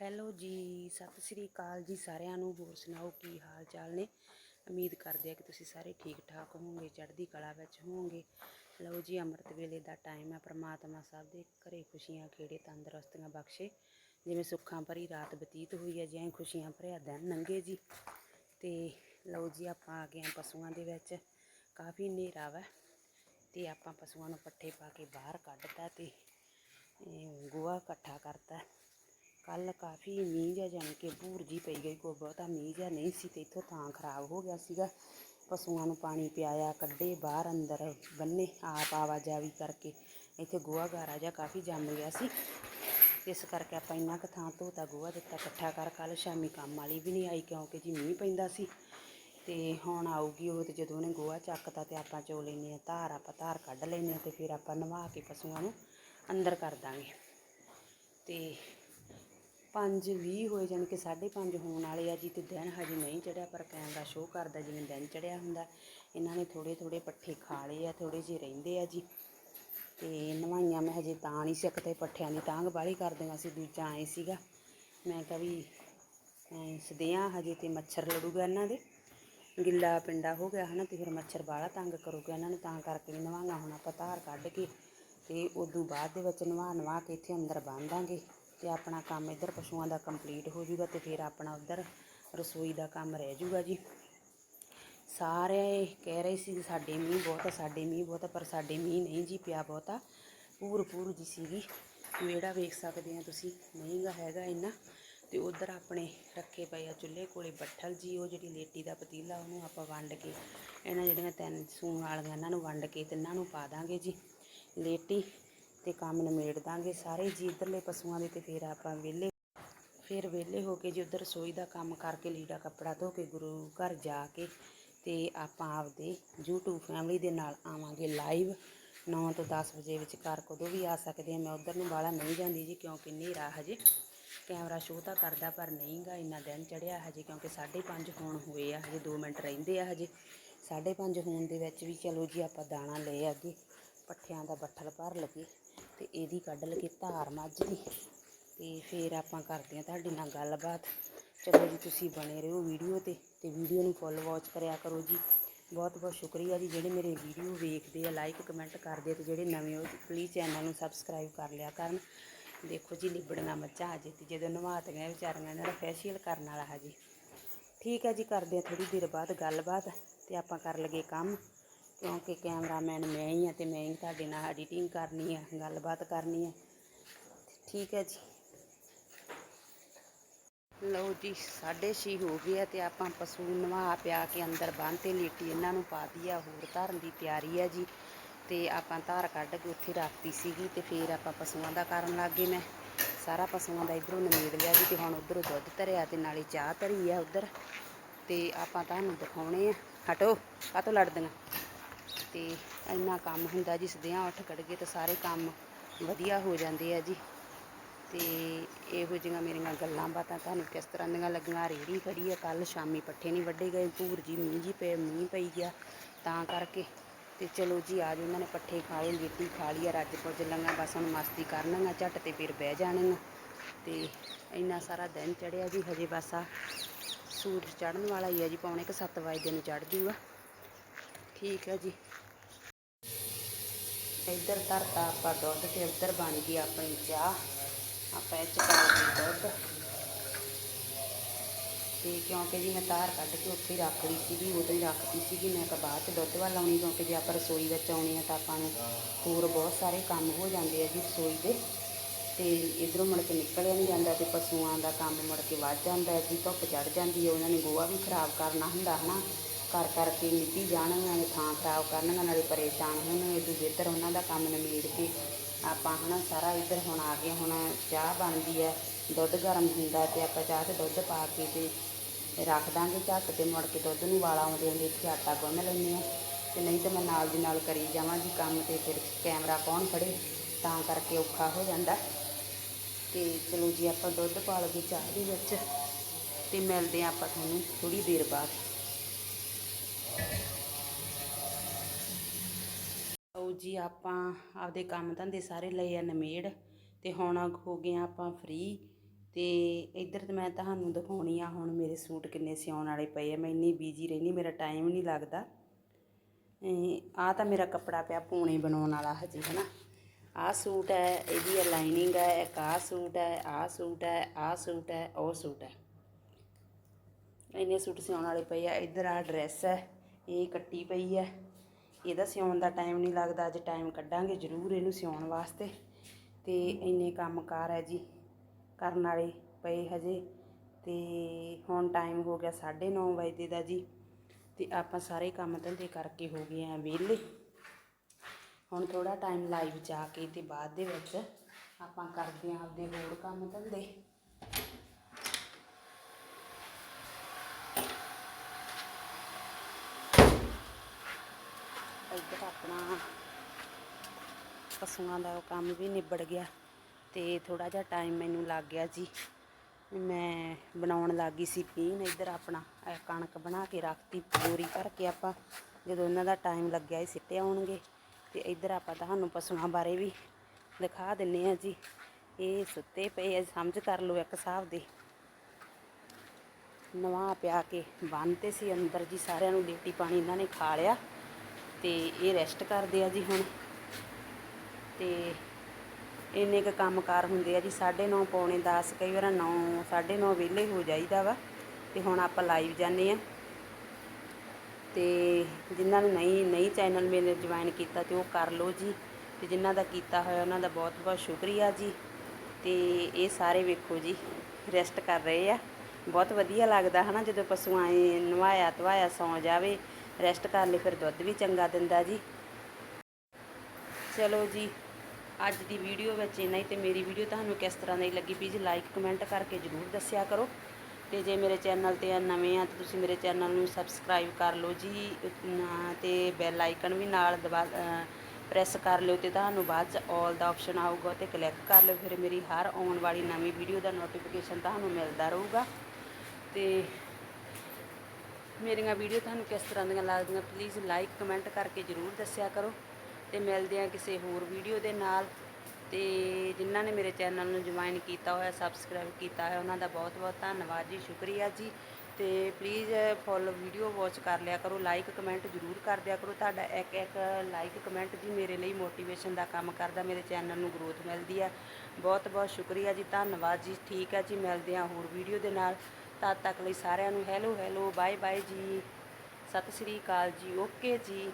Hello ਜੀ, ਸਤਿ ਸ੍ਰੀ ਅਕਾਲ ਜੀ ਸਾਰਿਆਂ ਨੂੰ, ਹੋਰ ਸੁਣਾਓ ਕੀ ਹਾਲ ਚਾਲ ਨੇ? ਉਮੀਦ ਕਰਦੇ ਆ ਕਿ ਤੁਸੀਂ ਸਾਰੇ ਠੀਕ ਠਾਕ ਹੋਵੋਗੇ, ਚੜ੍ਹਦੀ ਕਲਾ ਵਿੱਚ ਹੋਵੋਗੇ। ਲਓ ਜੀ, ਅੰਮ੍ਰਿਤ ਵੇਲੇ ਦਾ ਟਾਈਮ ਹੈ, ਪ੍ਰਮਾਤਮਾ ਸਭ ਦੇ ਘਰੇ ਖੁਸ਼ੀਆਂ ਖੇੜੇ, ਤੰਦਰੁਸਤੀਆਂ ਬਖਸ਼ੇ। ਜਿਵੇਂ ਸੁੱਖਾਂ ਭਰੀ ਰਾਤ ਬਤੀਤ ਹੋਈ ਹੈ, ਜਿਵੇਂ ਖੁਸ਼ੀਆਂ ਭਰਿਆ ਦਿਨ ਲੰਘੇ ਜੀ। ਤੇ ਲਓ ਜੀ, ਆਪਾਂ ਆ ਗਏ ਹਾਂ ਪਸ਼ੂਆਂ ਦੇ ਵਿੱਚ। ਕਾਫੀ ਹਨੇਰਾ ਵਾ, ਤੇ ਆਪਾਂ ਪਸ਼ੂਆਂ ਨੂੰ ਪੱਠੇ ਪਾ ਕੇ ਬਾਹਰ ਕੱਢਤਾ ਤੇ ਗੋਹਾ ਇਕੱਠਾ ਕਰਤਾ। ਕੱਲ ਕਾਫੀ ਮੀਂਹ ਜਿਹਾ ਜਾਣੀ ਕੇ ਭੂਰ ਜੀ ਪਈ ਗਈ, ਕੋਈ ਬਹੁਤਾ ਮੀਂਹ ਜਿਹਾ ਨਹੀਂ ਸੀ ਤੇ ਇੱਥੋਂ ਥਾਂ ਖਰਾਬ ਹੋ ਗਿਆ ਸੀਗਾ। ਪਸ਼ੂਆਂ ਨੂੰ ਪਾਣੀ ਪਿਆਇਆ, ਕੱਢੇ ਬਾਹਰ ਅੰਦਰ ਬੰਨੇ ਆਪ ਆਵਾਜਾਈ ਕਰਕੇ। ਇੱਥੇ ਗੋਹਾ ਗਾਰਾ ਜਿਹਾ ਕਾਫੀ ਜੰਮ ਗਿਆ ਸੀ। ਇਸ ਕਰਕੇ ਆਪਾਂ ਇੰਨਾ ਕੁ ਥਾਂ ਧੋਤਾ ਗੋਹਾ ਦਿੱਤਾ, ਇਕੱਠਾ ਕਰ ਕੱਲ ਸ਼ਾਮੀ ਕੰਮ ਵਾਲੀ ਵੀ ਨਹੀਂ ਆਈ ਕਿਉਂਕਿ ਜੀ ਮੀਂਹ ਪੈਂਦਾ ਸੀ। ਤੇ ਹੁਣ ਆਊਗੀ ਉਹ ਤੇ ਜਦੋਂ ਉਹਨੇ ਗੋਹਾ ਚੱਕਤਾ ਤੇ ਆਪਾਂ ਚੋ ਲੈਨੇ ਆ ਧਾਰ, ਆਪਾਂ ਧਾਰ ਕੱਢ ਲੈਨੇ ਆ ਤੇ ਫਿਰ ਆਪਾਂ ਨਵਾ ਕੇ ਪਸ਼ੂਆਂ ਨੂੰ ਅੰਦਰ ਕਰ ਦਾਂਗੇ। ਤੇ 5:20 ਹੋਏ ਜਾਣੀ ਕਿ 5:30 ਹੋਣ ਵਾਲੇ ਆ ਜੀ ਤੇ ਦਿਨ ਹਜੇ ਨਹੀਂ ਚੜਿਆ ਪਰ ਕੈਮਰਾ ਸ਼ੋਅ ਕਰਦਾ ਜਿਵੇਂ ਦਿਨ ਚੜਿਆ ਹੁੰਦਾ, ਇਹਨਾਂ ਨੇ ਥੋੜੇ ਥੋੜੇ ਪੱਠੇ ਖਾ ਲਏ ਆ ਥੋੜੇ ਜਿਹੇ ਰਹਿੰਦੇ ਆ ਜੀ। ਤੇ ਨਵਾਈਆਂ ਮੈਂ ਹਜੇ ਤਾਂ ਨਹੀਂ ਸਿੱਕਤੇ ਪੱਠਿਆਂ ਦੀ ਤਾਂਗ ਬਾਹਲੀ ਕਰਦੀਆਂ ਸੀ ਦੂਜਾ ਆਏ ਸੀਗਾ। ਮੈਂ ਕਿਹਾ ਵੀ ਐਂ ਸਦਿਆਂ ਹਜੇ ਤੇ ਮੱਛਰ ਲੜੂਗਾ ਇਹਨਾਂ ਦੇ। ਗਿੱਲਾ ਪਿੰਡਾ ਹੋ ਗਿਆ ਹਨਾ, ਤੇ ਫਿਰ ਮੱਛਰ ਬਾਹਲਾ ਤੰਗ ਕਰੂਗਾ ਇਹਨਾਂ ਨੂੰ, ਤਾਂ ਕਰਕੇ ਵੀ ਨਵਾਈਆਂ ਹੁਣ ਆਪਾਂ ਧਾਰ ਕੱਢ ਕੇ ਤੇ ਉਦੋਂ ਬਾਅਦ ਦੇ ਵਿੱਚ ਨਵਾ ਨਵਾ ਕੇ ਇੱਥੇ ਅੰਦਰ ਬੰਨ੍ਹ ਦਾਂਗੇ। ਤੇ ਆਪਣਾ ਕੰਮ ਇੱਧਰ ਪਸ਼ੂਆਂ ਦਾ ਕੰਪਲੀਟ ਹੋ ਜਾਊਗਾ ਤੇ ਫਿਰ ਆਪਣਾ ਉੱਧਰ ਰਸੋਈ ਦਾ ਕੰਮ ਰਹਿ ਜਾਊਗਾ ਜੀ। ਸਾਰੇ ਕਹਿ ਰਹੇ ਸੀ ਸਾਡੇ ਮੀਂਹ ਬਹੁਤ ਸਾਡੇ ਮੀਂਹ ਬਹੁਤ ਪਰ ਸਾਡੇ ਮੀਂਹ ਨਹੀਂ ਜੀ ਪਿਆ ਬਹੁਤਾ। ਪੂਰ ਪੂਰ ਜੀ ਸੀਗੀ। ਵਿਹੜਾ ਵੇਖ ਸਕਦੇ ਆ ਤੁਸੀਂ ਮਹਿੰਗਾ ਹੈਗਾ ਇੰਨਾ। ਤੇ ਉਧਰ ਆਪਣੇ ਰੱਖੇ ਪਏ ਆ ਚੁੱਲ੍ਹੇ ਕੋਲੇ ਬੱਠਲ ਜੀ, ਉਹ ਜਿਹੜੀ ਲੇਟੀ ਦਾ ਪਤੀਲਾ ਉਹਨੂੰ ਆਪਾਂ ਵੰਡ ਕੇ, ਇਹਨਾਂ ਜਿਹੜੀਆਂ ਤਿੰਨ ਸੂਣ ਵਾਲੀਆਂ ਇਹਨਾਂ ਨੂੰ ਵੰਡ ਕੇ ਤਿੰਨਾਂ ਨੂੰ ਪਾ ਦਾਂਗੇ ਜੀ। ਲੇਟੀ ਤੇ ਕੰਮ ਨਿਮੇੜ ਦਾਂਗੇ ਸਾਰੇ ਜੀ, ਇੱਧਰਲੇ ਪਸ਼ੂਆਂ ਦੇ ਤੇ ਫਿਰ ਆਪਾਂ ਵਿਹਲੇ। ਫਿਰ ਵਿਹਲੇ ਹੋ ਕੇ ਜੀ ਉੱਧਰ ਰਸੋਈ ਦਾ ਕੰਮ ਕਰਕੇ ਲੀੜਾ ਕੱਪੜਾ ਧੋ ਕੇ ਗੁਰੂ ਘਰ ਜਾ ਕੇ ਤੇ ਆਪਾਂ ਆਪਦੇ YouTube ਫੈਮਿਲੀ ਦੇ ਨਾਲ ਆਵਾਂਗੇ ਲਾਈਵ 9 ਤੋਂ 10 ਵਜੇ ਵਿੱਚ ਘਰ ਕਦੋਂ ਵੀ ਆ ਸਕਦੇ ਆ। ਮੈਂ ਉੱਧਰ ਨੂੰ ਬਾਹਲਾ ਨਹੀਂ ਜਾਂਦੀ ਜੀ ਕਿਉਂਕਿ ਹਨੇਰਾ ਹਜੇ। ਕੈਮਰਾ ਸ਼ੋਅ ਤਾਂ ਕਰਦਾ ਪਰ ਨਹੀਂਗਾ, ਇੰਨਾ ਦਿਨ ਚੜਿਆ ਹਜੇ ਕਿਉਂਕਿ 5:30 ਹੋਣ ਹੋਏ ਆ, ਹਜੇ 2 ਮਿੰਟ ਰਹਿੰਦੇ ਆ ਹਜੇ। 5:30 ਹੋਣ ਦੇ ਵਿੱਚ ਵੀ ਚਲੋ ਜੀ ਆਪਾਂ ਦਾਣਾ ਲੈ ਅੱਗੇ, ਪੱਠਿਆਂ ਦਾ ਬੱਠਲ ਭਰ ਲਗੇ ਤੇ ਇਹਦੀ ਕੱਢ ਲਗੇ ਧਾਰ ਮੱਝ ਦੀ। ਤੇ ਫਿਰ ਆਪਾਂ ਕਰਦੇ ਹਾਂ ਤੁਹਾਡੇ ਨਾਲ ਗੱਲਬਾਤ। ਚਲੋ ਜੀ, ਤੁਸੀਂ ਬਣੇ ਰਹੋ ਵੀਡੀਓ ਤੇ ਤੇ ਵੀਡੀਓ ਨੂੰ ਫੁੱਲ ਵਾਚ ਕਰਿਆ ਕਰੋ ਜੀ। ਬਹੁਤ ਬਹੁਤ ਸ਼ੁਕਰੀਆ ਜੀ, ਜਿਹੜੇ ਮੇਰੇ ਵੀਡੀਓ ਵੇਖਦੇ ਆ ਲਾਈਕ ਕਮੈਂਟ ਕਰਦੇ ਆ, ਤੇ ਜਿਹੜੇ ਨਵੇਂ ਹੋ ਪਲੀਜ਼ ਚੈਨਲ ਨੂੰ ਸਬਸਕ੍ਰਾਈਬ ਕਰ ਲਿਆ ਕਰਨ। ਦੇਖੋ ਜੀ ਲਿਬੜੀਆਂ ਮੱਝਾਂ ਹਜੇ ਤੇ ਜਦੋਂ ਨਵਾਤੀਆਂ ਵਿਚਾਰੀਆਂ ਇਹਨਾਂ ਦਾ ਫੈਸ਼ੀਅਲ ਕਰਨ ਵਾਲਾ ਹਜੇ। ਠੀਕ ਹੈ ਜੀ, ਕਰਦੇ ਆ ਥੋੜੀ ਦੇਰ ਬਾਅਦ ਗੱਲਬਾਤ, ਤੇ ਆਪਾਂ ਕਰ ਲਗੇ ਕੰਮ। ਕਿਉਂਕਿ ਕੈਮਰਾਮੈਨ ਮੈਂ ਹੀ ਆ ਤੇ ਮੈਂ ਹੀ ਤੁਹਾਡੇ ਨਾਲ ਐਡੀਟਿੰਗ ਕਰਨੀ ਆ, ਗੱਲਬਾਤ ਕਰਨੀ ਆ। ਠੀਕ ਹੈ ਜੀ। ਲਓ ਜੀ 6:30 ਹੋ ਗਏ ਆ ਤੇ ਆਪਾਂ ਪਸ਼ੂ ਨਵਾ ਪਿਆ ਕੇ ਅੰਦਰ ਬੰਨ੍ਹ ਤੇ ਲੇਟੀ ਇਹਨਾਂ ਨੂੰ ਪਾ ਦਿਆ ਹੋਰ ਧਰਨ ਦੀ ਤਿਆਰੀ ਆ ਜੀ। ਤੇ ਆਪਾਂ ਧਾਰ ਕੱਢ ਕੇ ਉੱਥੇ ਰੱਖਤੀ ਸੀਗੀ ਤੇ ਫਿਰ ਆਪਾਂ ਪਸ਼ੂਆਂ ਦਾ ਕਰਨ ਲੱਗ ਗਏ ਮੈਂ। ਸਾਰਾ ਪਸ਼ੂਆਂ ਦਾ ਇਧਰੋਂ ਨਿਮੇੜ ਲਿਆ ਜੀ ਤੇ ਹੁਣ ਉਧਰੋਂ ਦੁੱਧ ਧਰਿਆ ਤੇ ਨਾਲੇ ਚਾਹ ਧਰੀ ਆ ਉਧਰ। ਤੇ ਆਪਾਂ ਤੁਹਾਨੂੰ ਦਿਖਾਉਣੇ ਆ। ਹਟੋ, ਕਾਹਤੋਂ ਲੜਦੀਆਂ? ਤੇ ਇੰਨਾ ਕੰਮ ਹੁੰਦਾ ਜੀ ਸਦਿਆਂ ਉੱਠ ਕੱਢ ਗਏ ਤਾਂ ਸਾਰੇ ਕੰਮ ਵਧੀਆ ਹੋ ਜਾਂਦੇ ਆ ਜੀ। ਤੇ ਇਹੋ ਜਿਹੀਆਂ ਮੇਰੀਆਂ ਗੱਲਾਂ ਬਾਤਾਂ ਤੁਹਾਨੂੰ ਕਿਸ ਤਰ੍ਹਾਂ ਦੀਆਂ ਲੱਗੀਆਂ? ਰੇੜੀ ਖੜੀ ਆ ਕੱਲ ਸ਼ਾਮੀ ਪੱਠੇ ਨਹੀਂ ਵੱਢੇ ਗਏ, ਭੂਰ ਜੀ ਮੀਂਹ ਜੀ ਪਏ ਮੀਂਹ ਪਈ ਗਿਆ ਤਾਂ ਕਰਕੇ। ਤੇ ਚਲੋ ਜੀ, ਆ ਜਾਓ ਨੇ ਪੱਠੇ ਖਾ ਲਏ ਲੇਟੀ ਖਾ ਲਈ ਆ, ਰੱਜ ਪੁੱਜ ਲੰਗਾ ਬਸ ਹੁਣ ਮਸਤੀ ਕਰਨਗਾ ਝੱਟ ਤੇ ਫਿਰ ਬਹਿ ਜਾਣਗੀਆਂ ਤੇ ਇੰਨਾ ਸਾਰਾ ਦਿਨ ਚੜਿਆ ਜੀ, ਹਜੇ ਬਸ ਆ ਸੂਰਜ ਚੜ੍ਹਨ ਵਾਲਾ ਹੀ ਆ ਜੀ, ਪੌਣੇ ਕੁ ਸੱਤ ਵਜੇ ਨੂੰ ਚੜ੍ਹ ਜੂਗਾ। ਠੀਕ ਹੈ ਜੀ। ਇੱਧਰ ਧਰਤਾ ਆਪਾਂ ਦੁੱਧ ਤੇ ਉੱਧਰ ਬਣ ਗਈ ਆਪਣੀ ਚਾਹ। ਆਪਾਂ ਇਹ ਚ ਪਾ ਦੁੱਧ। ਤੇ ਕਿਉਂਕਿ ਜੀ ਮੈਂ ਤਾਰ ਕੱਢ ਕੇ ਉੱਥੇ ਹੀ ਰੱਖ ਲਈ ਸੀਗੀ, ਉਦੋਂ ਹੀ ਰੱਖਤੀ ਸੀਗੀ। ਮੈਂ ਕਿਹਾ ਬਾਅਦ ਚ ਦੁੱਧ ਵੱਲ ਲਾਉਣੀ ਕਿਉਂਕਿ ਜੇ ਆਪਾਂ ਰਸੋਈ ਵਿੱਚ ਆਉਣੀ ਆ ਤਾਂ ਆਪਾਂ ਨੂੰ ਹੋਰ ਬਹੁਤ ਸਾਰੇ ਕੰਮ ਹੋ ਜਾਂਦੇ ਆ ਜੀ ਰਸੋਈ ਦੇ। ਤੇ ਇਧਰੋਂ ਮੁੜ ਕੇ ਨਿਕਲਿਆ ਨਹੀਂ ਜਾਂਦਾ ਤੇ ਪਸ਼ੂਆਂ ਦਾ ਕੰਮ ਮੁੜ ਕੇ ਵੱਧ ਜਾਂਦਾ ਜੀ, ਧੁੱਪ ਚੜ ਜਾਂਦੀ ਹੈ, ਉਹਨਾਂ ਨੇ ਗੋਹਾ ਵੀ ਖਰਾਬ ਕਰਨਾ ਹੁੰਦਾ, ਹਨਾ। ਕਰ ਕਰਕੇ ਮਿੱਟੀ ਜਾਣਗੀਆਂ ਨੇ, ਥਾਂ ਖਰਾਬ ਕਰਨਗੀਆਂ, ਨਾਲੇ ਪਰੇਸ਼ਾਨ ਹੋਣਗੇ ਇਦੋਂ ਬਿਹਤਰ ਉਹਨਾਂ ਦਾ ਕੰਮ ਨਿਬੇੜ ਕੇ ਆਪਾਂ ਹਨਾ ਸਾਰਾ ਇੱਧਰ ਹੁਣ ਆ ਗਏ ਹੁਣ ਚਾਹ ਬਣਦੀ ਹੈ, ਦੁੱਧ ਗਰਮ ਹੁੰਦਾ ਤੇ ਆਪਾਂ ਚਾਹ ਤੇ ਦੁੱਧ ਪਾ ਕੇ ਤੇ ਰੱਖ ਦਾਂਗੇ ਝੱਟ ਤੇ ਮੁੜ ਕੇ ਦੁੱਧ ਨੂੰ ਵਾਲਾ ਆਉਂਦੇ ਆਉਂਦੇ ਇੱਥੇ ਆਟਾ ਗੁੰਨ ਲੈਂਦੇ ਆ ਤੇ ਨਹੀਂ ਤਾਂ ਮੈਂ ਨਾਲ ਦੀ ਨਾਲ ਕਰੀ ਜਾਵਾਂ ਜੀ ਕੰਮ ਤੇ ਫਿਰ ਕੈਮਰਾ ਕੌਣ ਫੜੇ, ਤਾਂ ਕਰਕੇ ਔਖਾ ਹੋ ਜਾਂਦਾ। ਤੇ ਚਲੋ ਜੀ ਆਪਾਂ ਦੁੱਧ ਪਾ ਲਗੇ ਚਾਹ ਦੇ ਵਿੱਚ ਤੇ ਮਿਲਦੇ ਆ ਆਪਾਂ ਤੁਹਾਨੂੰ ਥੋੜੀ ਦੇਰ ਬਾਅਦ। ਜੀ ਆਪਾਂ ਆਪਦੇ ਕੰਮ ਧੰਦੇ ਸਾਰੇ ਲਏ ਆ ਨਮੇੜ ਤੇ ਹੁਣ ਹੋ ਗਏ ਆ ਆਪਾਂ ਫ੍ਰੀ ਤੇ ਇੱਧਰ ਤੇ ਮੈਂ ਤੁਹਾਨੂੰ ਦਿਖਾਉਣੀ ਆ ਹੁਣ ਮੇਰੇ ਸੂਟ ਕਿੰਨੇ ਸਿਉਣ ਵਾਲੇ ਪਏ ਆ, ਮੈਂ ਇੰਨੀ ਬੀਜੀ ਰਹਿੰਦੀ, ਮੇਰਾ ਟਾਈਮ ਨਹੀਂ ਲੱਗਦਾ। ਆ ਤਾਂ ਮੇਰਾ ਕੱਪੜਾ ਪਿਆ ਪੂਣੇ ਬਣਾਉਣ ਵਾਲਾ ਹਜੇ, ਹਨਾ? ਆਹ ਸੂਟ ਹੈ, ਇਹਦੀ ਲਾਈਨਿੰਗ ਹੈ, ਇੱਕ ਆਹ ਸੂਟ ਹੈ, ਆਹ ਸੂਟ ਹੈ, ਆਹ ਸੂਟ ਹੈ, ਉਹ ਸੂਟ ਹੈ। ਇੰਨੇ ਸੂਟ ਸਿਉਣ ਵਾਲੇ ਪਏ ਆ, ਇੱਧਰ ਆ ਡਰੈਸ ਹੈ, ਇਹ ਕੱਟੀ ਪਈ ਹੈ। ਇਹਦਾ ਸਿਉਣ ਦਾ ਟਾਈਮ ਨਹੀਂ ਲੱਗਦਾ, ਅੱਜ ਟਾਈਮ ਕੱਢਾਂਗੇ ਜ਼ਰੂਰ ਇਹਨੂੰ ਸਿਉਣ ਵਾਸਤੇ। ਤੇ ਇੰਨੇ ਕੰਮਕਾਰ ਹੈ ਜੀ, ਕਰਨ ਵਾਲੇ ਪਏ ਹਜੇ। ਤੇ ਹੁਣ ਟਾਈਮ ਹੋ ਗਿਆ 9:30 ਵਜੇ ਦਾ ਜੀ। ਤੇ ਆਪਾਂ ਸਾਰੇ ਕੰਮ ਧੰਦੇ ਕਰਕੇ ਹੋ ਗਏ ਆ ਵਿਹਲੇ। ਹੁਣ ਥੋੜਾ ਟਾਈਮ ਲਾਈਵ ਜਾ ਕੇ ਤੇ ਬਾਅਦ ਦੇ ਵਿੱਚ ਆਪਾਂ ਕਰਦੇ ਆਂ ਆਪਦੇ ਹੋਰ ਕੰਮ ਧੰਦੇ। ਇੱਧਰ ਆਪਣਾ ਪਸ਼ੂਆਂ ਦਾ ਕੰਮ ਵੀ ਨਿਬੜ ਗਿਆ ਤੇ ਥੋੜਾ ਜਿਹਾ ਟਾਈਮ ਮੈਨੂੰ ਲੱਗ ਗਿਆ ਜੀ। ਮੈਂ ਬਣਾਉਣ ਲੱਗੀ ਸੀ ਪੀਣ, ਇੱਧਰ ਆਪਣਾ ਕਣਕ ਬਣਾ ਕੇ ਰੱਖਤੀ ਪੂਰੀ ਭਰ ਕੇ ਆਪਾਂ, ਜਦੋਂ ਇਹਨਾਂ ਦਾ ਟਾਈਮ ਲੱਗਿਆ ਇਹ ਸਿੱਟੇ ਆਉਣਗੇ। ਤੇ ਇੱਧਰ ਆਪਾਂ ਤੁਹਾਨੂੰ ਪਸ਼ੂਆਂ ਬਾਰੇ ਵੀ ਦਿਖਾ ਦਿੰਨੇ ਆ ਜੀ। ਇਹ ਸੁੱਤੇ ਪਏ ਆ, ਸਮਝ ਕਰ ਲਓ ਇੱਕ ਹਿਸਾਬ ਦੇ। ਨਵਾ ਪਿਆ ਕੇ ਬੰਨ੍ਹਤੇ ਸੀ ਅੰਦਰ ਜੀ, ਸਾਰਿਆਂ ਨੂੰ ਰੋਟੀ ਪਾਣੀ ਇਹਨਾਂ ਨੇ ਖਾ ਲਿਆ। ਤੇ ਇਹ ਰੈਸਟ ਕਰਦੇ ਆ ਜੀ ਹੁਣ। ਤੇ ਇੰਨੇ ਕੁ ਕੰਮਕਾਰ ਹੁੰਦੇ ਆ ਜੀ 9:30 ਪੌਣੇ 10 ਕਈ ਵਾਰ 9 9:30 ਵਿਹਲੇ ਹੋ ਜਾਈਦਾ ਵਾ। ਤੇ ਹੁਣ ਆਪਾਂ ਲਾਈਵ ਜਾਂਦੇ ਆ। ਤੇ ਜਿਨ੍ਹਾਂ ਨੇ ਨਹੀਂ ਨਹੀਂ ਚੈਨਲ ਮੇਰੇ ਜੁਆਇਨ ਕੀਤਾ ਤੇ ਉਹ ਕਰ ਲਓ ਜੀ। ਤੇ ਜਿਨ੍ਹਾਂ ਦਾ ਕੀਤਾ ਹੋਇਆ ਉਹਨਾਂ ਦਾ ਬਹੁਤ ਬਹੁਤ ਸ਼ੁਕਰੀਆ ਜੀ। ਤੇ ਇਹ ਸਾਰੇ ਵੇਖੋ ਜੀ ਰੈਸਟ ਕਰ ਰਹੇ ਆ। ਬਹੁਤ ਵਧੀਆ ਲੱਗਦਾ ਹਨਾ ਜਦੋਂ ਪਸ਼ੂ ਆਏ ਨਵਾਇਆ ਧਵਾਇਆ ਸੌਂ ਜਾਵੇ। ਰੈਸਟ ਕਰ ਲਈ ਫਿਰ ਦੁੱਧ ਵੀ ਚੰਗਾ ਦਿੰਦਾ ਜੀ। ਚਲੋ ਜੀ ਅੱਜ ਦੀ ਵੀਡੀਓ ਵਿੱਚ ਇੰਨਾ ਹੀ ਤੇ ਮੇਰੀ ਵੀਡੀਓ ਤੁਹਾਨੂੰ ਕਿਸ ਤਰ੍ਹਾਂ ਦੀ ਲੱਗੀ ਪਲੀਜ਼ ਲਾਈਕ ਕਮੈਂਟ ਕਰਕੇ ਜਰੂਰ ਦੱਸਿਆ ਕਰੋ। ਤੇ ਜੇ ਮੇਰੇ ਚੈਨਲ ਤੇ ਨਵੇਂ ਆ ਤਾਂ ਤੁਸੀਂ ਮੇਰੇ ਚੈਨਲ ਨੂੰ ਸਬਸਕ੍ਰਾਈਬ ਕਰ ਲਓ ਜੀ ਅਮ, ਤੇ ਬੈਲ ਆਈਕਨ ਵੀ ਨਾਲ ਦਬਾ ਪ੍ਰੈਸ ਕਰ ਲਿਓ ਤੇ ਤੁਹਾਨੂੰ ਬਾਅਦ ਚ ਆਲ ਦਾ ਆਪਸ਼ਨ ਆਊਗਾ ਤੇ ਕਲਿੱਕ ਕਰ ਲਿਓ ਫਿਰ ਮੇਰੀ ਹਰ ਆਉਣ ਵਾਲੀ ਨਵੀਂ ਵੀਡੀਓ ਦਾ ਨੋਟੀਫਿਕੇਸ਼ਨ ਤੁਹਾਨੂੰ ਮਿਲਦਾ ਰਹੂਗਾ। ਤੇ ਮੇਰੀਆਂ ਵੀਡੀਓ ਤੁਹਾਨੂੰ ਕਿਸ ਤਰ੍ਹਾਂ ਦੀਆਂ ਲੱਗਦੀਆਂ ਪਲੀਜ਼ ਲਾਈਕ ਕਮੈਂਟ ਕਰਕੇ ਜਰੂਰ ਦੱਸਿਆ ਕਰੋ ਤੇ ਮਿਲਦੇ ਆ ਕਿਸੇ ਹੋਰ ਵੀਡੀਓ ਦੇ ਨਾਲ। ਤੇ ਜਿਨ੍ਹਾਂ ਨੇ ਮੇਰੇ ਚੈਨਲ ਨੂੰ ਜੁਆਇਨ ਕੀਤਾ ਹੋਇਆ ਸਬਸਕ੍ਰਾਈਬ ਕੀਤਾ ਹੈ ਉਹਨਾਂ ਦਾ ਬਹੁਤ ਬਹੁਤ ਧੰਨਵਾਦ ਜੀ, ਸ਼ੁਕਰੀਆ ਜੀ। ਤੇ ਪਲੀਜ਼ ਫੋਲੋ ਵੀਡੀਓ ਵਾਚ ਕਰ ਲਿਆ ਕਰੋ ਲਾਈਕ ਕਮੈਂਟ ਜਰੂਰ ਕਰ ਦਿਆ ਕਰੋ। ਤੁਹਾਡਾ ਇੱਕ ਇੱਕ ਲਾਈਕ ਕਮੈਂਟ ਜੀ ਮੇਰੇ ਲਈ ਮੋਟੀਵੇਸ਼ਨ ਦਾ ਕੰਮ ਕਰਦਾ, ਮੇਰੇ ਚੈਨਲ ਨੂੰ ਗਰੋਥ ਮਿਲਦੀ ਹੈ। ਬਹੁਤ ਬਹੁਤ ਸ਼ੁਕਰੀਆ ਜੀ, ਧੰਨਵਾਦ ਜੀ। ਠੀਕ ਹੈ ਜੀ, ਮਿਲਦੇ ਹਾਂ ਹੋਰ ਵੀਡੀਓ ਦੇ ਨਾਲ। ਤਦ ਤੱਕ ਲਈ ਸਾਰਿਆਂ ਨੂੰ ਹੈਲੋ ਹੈਲੋ ਬਾਏ ਬਾਏ ਜੀ। ਸਤਿ ਸ੍ਰੀ ਅਕਾਲ ਜੀ ਓਕੇ ਜੀ।